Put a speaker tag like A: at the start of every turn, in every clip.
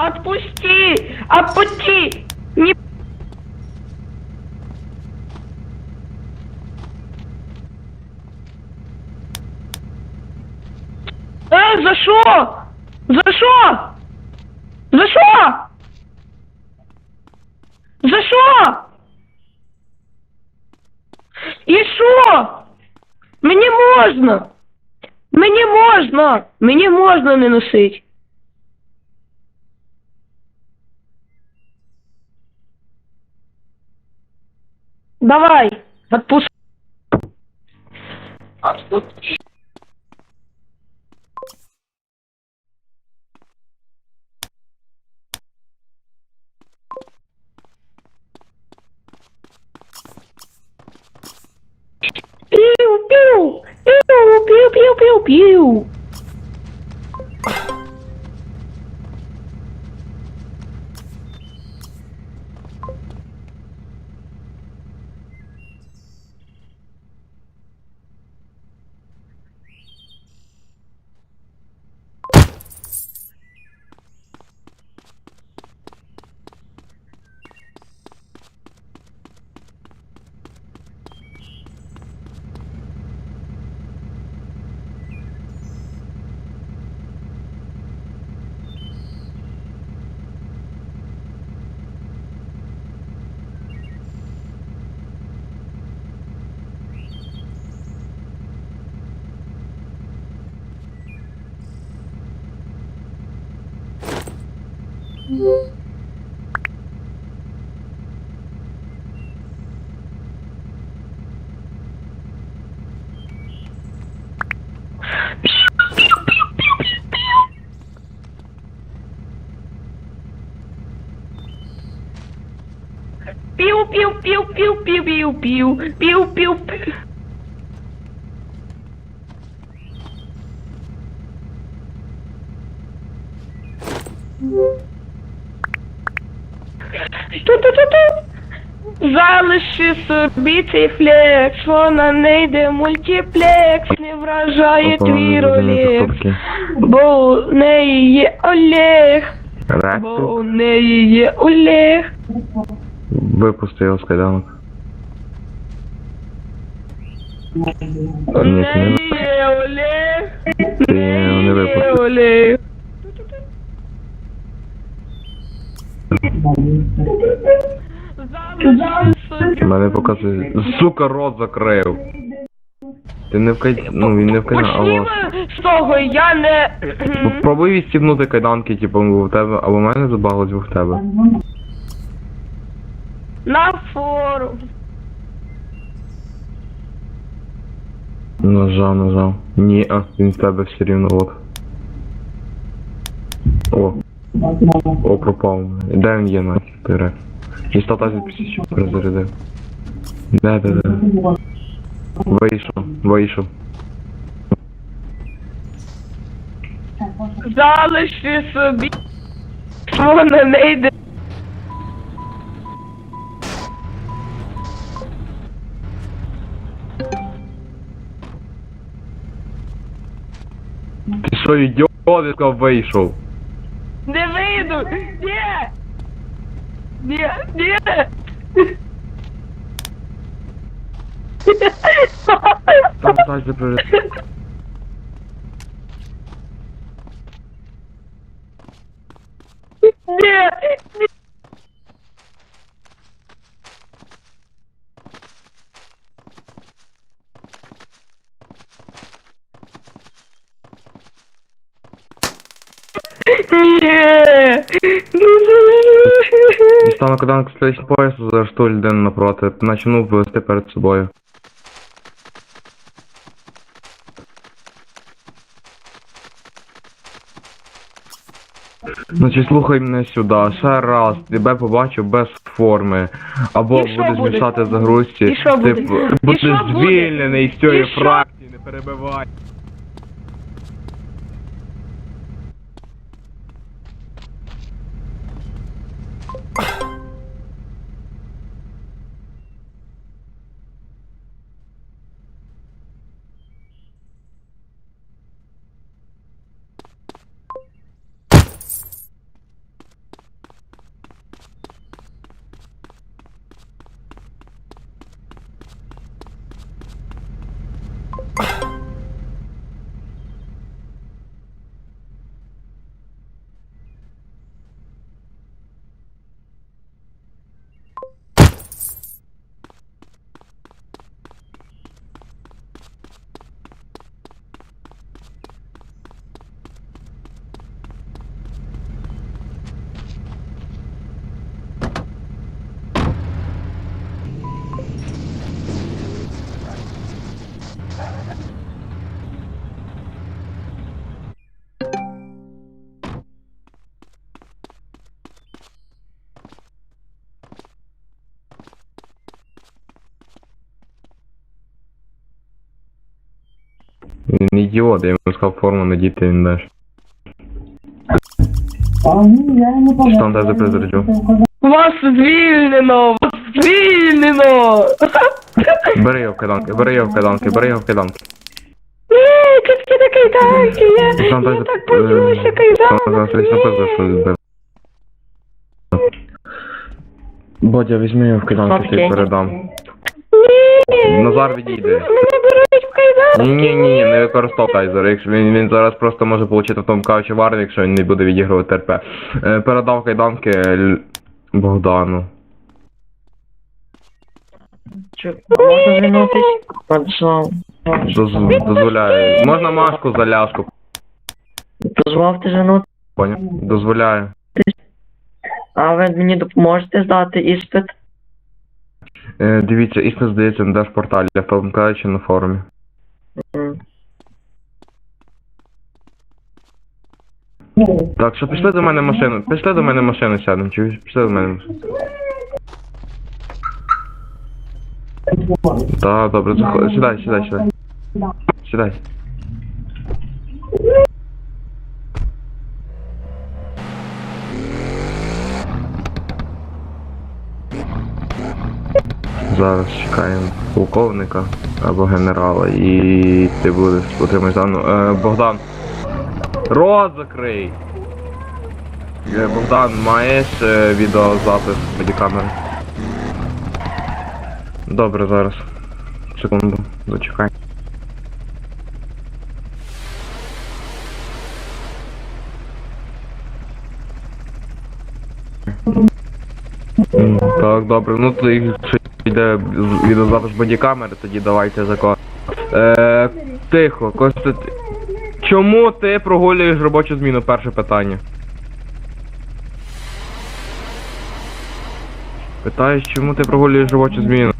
A: Отпусти! Отпусти! Не... Э, за что? За что? За что? За що? І що? Мені можна. Мені можна. Мені можна не носить. Давай, отпусти. Пиу-пиу! you. Piu, piu, piu, piu, piu, piu, piu, piu, piu, piu. Mm-hmm. Залиши собі цей флекс, вона не йде мультиплекс, не вражає твій ролик, бо у неї є Олег, бо у неї є Олег.
B: випусти його з кайданок.
A: У
B: Ні,
A: неї
B: не
A: є Олег, у неї
B: не
A: є. Олег. Собі
B: Мене показує. Сука, рот закрив. Ти не в кай... Ну він не в кайданок,
A: Почнімо з того, я не...
B: Попробуй відстібнути кайданки, типу, в тебе, або в мене забагалось, або в тебе.
A: На форум.
B: Нажав, нажав. Ні, а, він в тебе все рівно от. О. О, пропав. Де він є нафіг, ти І 120 тисяч перезарядив. Де, де, де? Вийшов, вийшов.
A: Залиши собі. Вона не йде.
B: Ти що, ідіот, я сказав, вийшов?
A: Не вийду. Ні. Ні, ні.
B: Там далі перед...
A: Ні, ні.
B: Дістану кайданок слідчий пояс, заарештую людину напроти. Начну ввести перед собою. Значить, слухай мене сюди. Ще раз тебе побачу без форми, або
A: І що
B: будеш
A: буде?
B: мішати загрузці,
A: І що буде?
B: ти
A: І
B: будеш
A: що буде?
B: звільнений з цієї
A: І що?
B: фракції, не перебивай. Він ідіот, я йому сказав форму надіти, він даш. Що там тебе призраджу?
A: Вас звільнено! Вас звільнено!
B: Бери його в кайданки, бери його в кайданки, бери його в кайданки.
A: Ні, катки на кайданки, я,
B: Там даже,
A: так
B: е,
A: боюся
B: Там зараз
A: кайданки.
B: написано, що збив. Бодя, візьми його в кайданки, ти
C: Окей.
B: передам.
A: Ні,
B: Назар відійде.
A: Мене беруть.
B: Ні, ні, ні, не використовуй тайзер. Якщо він, він зараз просто може отримати в тому кажучи варну, якщо він не буде відігрувати РП. Е, передав кайданки Л- Богдану.
C: Чи можна? Подзвав.
B: Доз, дозволяю. Можна маску за ляшку,
C: Дозвав ти жену,
B: поняв? Дозволяю.
C: а ви мені допоможете здати іспит?
B: Е, дивіться, іспит здається на дашпорталі, в тому кажучи на форумі. Так, що пішли до мене машину. Пішли до мене машину сядемо, чуєш? Пішли до мене машину. Так, добре, заходь. Сідай, сідай, сідай. Сідай. Зараз чекаємо полковника або генерала і ти будеш отримаєш дану. Е, Богдан. Рот закрий! Е, Богдан, маєш е, відеозапис бодікамери? Добре, зараз. Секунду, зачекай. Так, добре, ну то якщо йде відеозапис бодікамери, тоді давайте закон. Е, тихо, Костя. Чому ти прогулюєш робочу зміну? Перше питання. Питаєш, чому ти прогулюєш робочу зміну?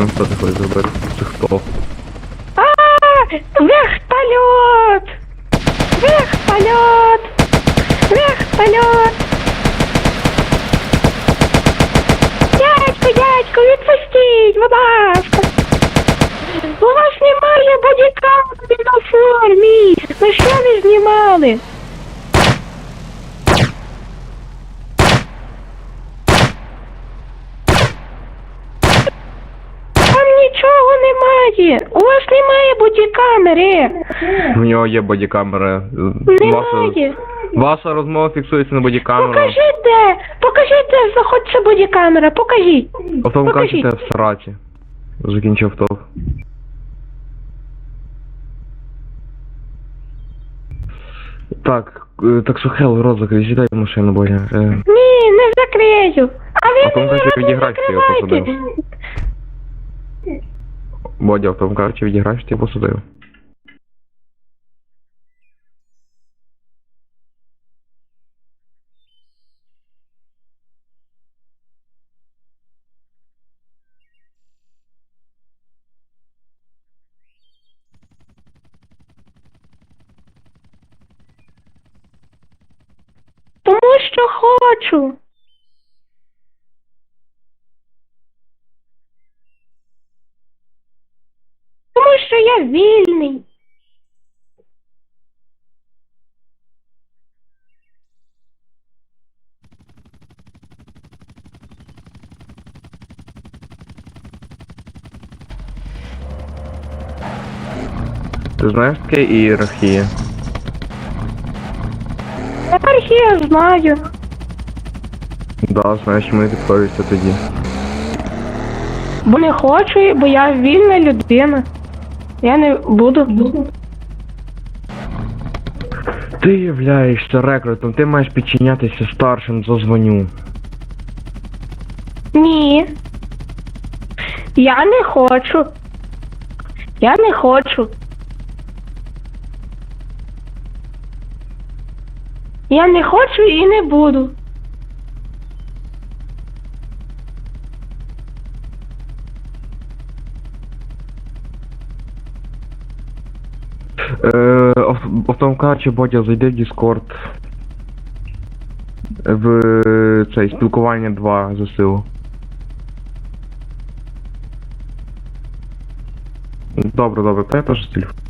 B: Ну, Що ти хочеш зробити? Це хто?
A: А, Вертолет! Вертолет! Вертолет! Дядько, дядько, відпустіть, будь ласка! У вас немає бодікамери на формі! На що ви знімали? Бодікамери!
B: У нього є бодікамера. Ваша,
A: Немає!
B: ваша розмова фіксується на бодікамеру.
A: Покажіть де! Покажіть де знаходиться бодікамера, покажіть!
B: Автом
A: покажіть.
B: кажете в сраці. Закінчив автов. Так, е, так що хел, рот закрий, машину, Боня. Е,
A: Ні, не закрию! А ви
B: А там,
A: мені рот не
B: його
A: закривайте!
B: Бодя в тому карті відіграв, ти
A: типу, посудив. Тому що хочу. Вільний.
B: Ти знаєш таке ієрархія?
A: Тепер я знаю.
B: Да, знаєш, чому не підходишся тоді.
A: Бо не хочу, бо я вільна людина. Я не буду.
B: Ти являєшся рекрутом, ти маєш підчинятися старшим за.
A: Ні. Я не хочу. Я не хочу. Я не хочу і не буду.
B: Е, ав- Бодя, зайди в Discord. В цей спілкування 2 засилу. Добре, добре, та я теж з телефону.